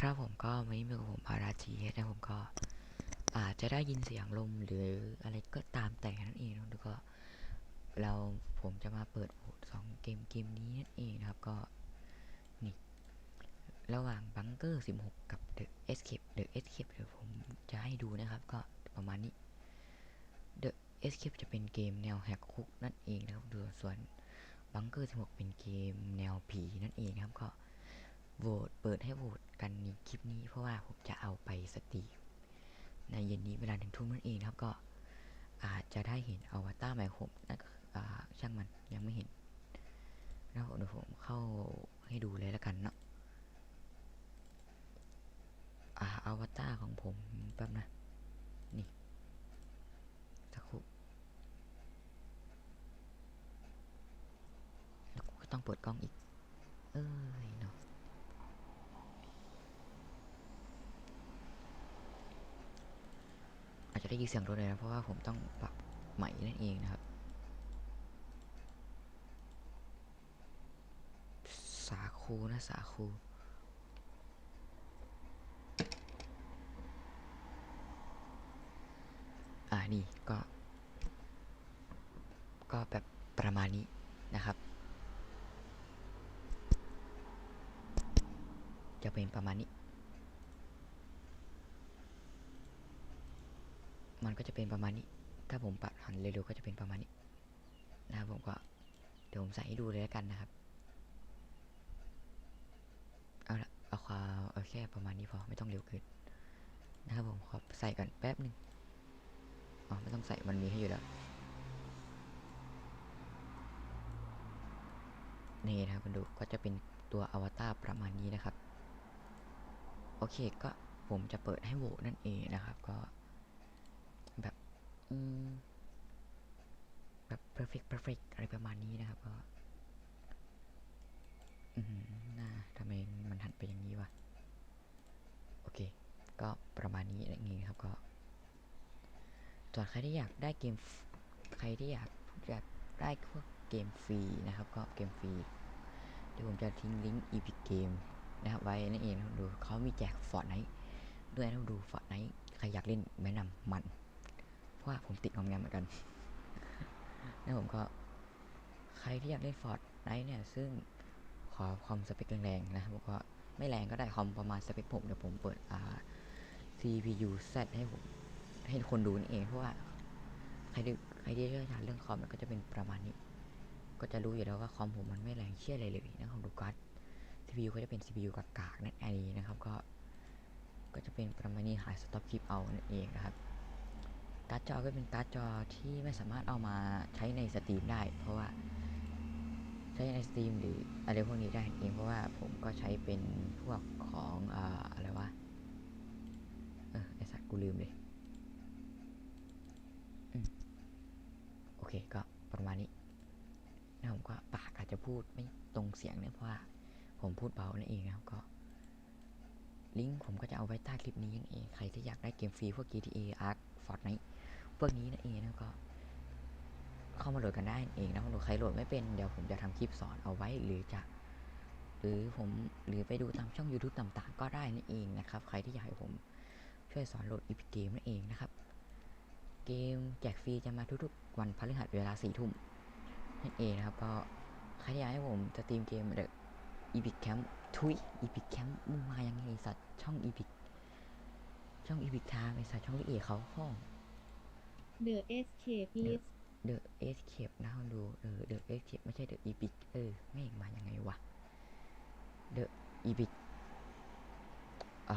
ครับผมก็วันนี้มีผมพาราจีนะผมก็อาจจะได้ยินเสียงลมหรืออะไรก็ตามแต่นั่นเองนะแล้วก็เราผมจะมาเปิดโหสองเกมเกมนี้นั่นเองนะครับก็นี่ระหว่างบังเกอร์ 16 กับ The Escape The Escape เดี๋ยวผมจะให้ดูนะครับ ก็ประมาณนี้ The Escape จะเป็นเกมแนวแหกคุกนั่นเองนะครับดูส่วนบังเกอร์ 16 เป็นเกมแนวผีนั่นเองนะครับก็ โหวตเปิดให้โหวตกันในคลิปนี้ เพราะว่าผมจะเอาไปสตรีมในเย็นนี้เวลาถึงทุ่มนั่นเองครับก็อาจจะได้เห็นอวตารใหม่ผมนะช่างมันยังไม่เห็นแล้วเดี๋ยวผมเข้าให้ดูเลยแล้วกันเนาะอ่าอวตารของผมแป๊บนะนี่สักครู่แล้วกูก็ต้องเปิดกล้องอีก เออา จะได้ยินเสียงรถเลยนะเพราะว่าผมต้องปรับใหม่นั่นเองนะครับสาคูนะสาคูอ่านี่ก็ ก็แบบประมาณนี้นะครับจะเป็นประมาณนี้ มันก็จะเป็นประมาณนี้ ถ้าผมปัดหันเร็วๆก็จะเป็นประมาณนี้นะครับผมก็เดี๋ยวผมใส่ให้ดูเลยแล้วกันนะครับ เอาละเอาความเอาแค่ประมาณนี้พอไม่ต้องเร็วเกินนะครับผมขอใส่ก่อนแป๊บหนึ่งอ๋อไม่ต้องใส่มันมีให้อยู่แล้วนี่นะครับคุณดูก็จะเป็นตัวอวตารประมาณนี้นะครับ โอเคก็ผมจะเปิดให้โหวตนั่นเองนะครับ ก็ แบบ perfect perfect อะไรประมาณนี้นะครับก็อืมน่าทำไมมันหันไปอย่างนี้วะ โอเค ก็ประมาณนี้นั่นเองครับก็ส่วนใครที่อยากได้เกม ใครที่อยากอยากได้พวกเกมฟรีนะครับก็เกมฟรีเดี๋ยวผมจะทิ้งลิงก์ Epic Game นะครับไว้นั่นเองนะครับดูเขามีแจกฟอร์ดไนด้วยนะครับดูฟอร์ดไนใครอยากเล่นแนะนำมัน ว่าผมติดงอมแงมเหมือนกัน แล้วผมก็ ใครที่อยากเล่นฟอร์ดไนเนี่ย ซึ่งขอคอมสเปคแรงๆนะผมก็ไม่แรงก็ได้คอมประมาณสเปคผมเดี๋ยวผมเปิดอ่า CPU Z ให้ผมให้คนดูนี่เอง เพราะว่า ใครที่ใครที่เชี่ยวชาญเรื่องคอมมันก็จะเป็นประมาณนี้ ก็จะรู้อยู่แล้วว่าคอมผมมันไม่แรงเชี่ยอะไรเลยนะครับดูการ์ด CPU ก็จะเป็น CPU กากๆนั่นเองนะครับ ก็ ก็จะเป็นประมาณนี้หายสต็อปคลิปเอานั่นเองนะครับ การ์ดจอก็เป็นการ์ดจอที่ไม่สามารถเอามาใช้ในสตรีมได้ เพราะว่าใช้ในสตรีมหรืออะไรพวกนี้ได้เองเพราะว่าผมก็ใช้เป็นพวกของออะไรวะเออไอสัตว์กูลืมเลยอโอเคก็ประมาณนี้แล้วผมก็ปากอาจจะพูดไม่ตรงเสียงเนี่ยเพราะว่าผมพูดเบานั่นเองนะครับก็ลิงก์ผมก็จะเอาไว้ใต้คลิปนี้นั่นเอง ใครที่อยากได้เกมฟรีพวก GTA Ark Fortnite พวกนี้นั่นเองนะก็เข้ามาโหลดกันได้นั่นเองนะคนใครโหลดไม่เป็นเดี๋ยวผมจะทำคลิปสอนเอาไว้หรือจะหรือผมหรือไปดูตามช่อง YouTube ต่างๆ ก็ได้นั่นเองนะครับ ใครที่อยากให้ผมช่วยสอนโหลดอีพิเกมนั่นเองนะครับ เกมแจกฟรีจะมาทุกๆ วันพฤหัสเวลาสี่ทุ่มนั่นเองนะครับก็ใครที่อยากให้ผมจะตีมเกมเดอะอีพิกแคมป์ทุยอีพิกแคมป์มึงมายังไงไอ้สัตว์ช่องอีพิกช่องอีพิกทาไอสัตว์ช่องพี่เอกเขาห้อง The Escape is เดอะเอสเคปนะคุณดูเออเดอะเอสเคปไม่ใช่เดอะอีพิกเออแม่งมายังไงวะเดอะอีพิกอ่า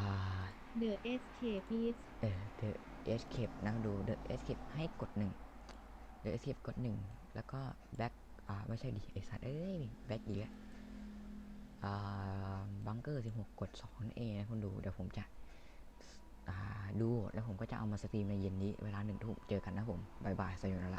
The Escape is เออ The Escape นั่งดู The Escape ให้กดหนึ่ง The Escape กดหนึ่งแล้วก็ Back อ่าไม่ใช่ดิไอสัตว์เอ้ย Back อีกแล้วอ่าบังเกอร์16กด2นั่นเองนะคุณดูเดี๋ยวผมจะอ่า ดู แล้วผมก็จะเอามาสตรีมในเย็นนี้เวลาหนึ่งทุ่มเจอกันนะผมบายบายสยนละ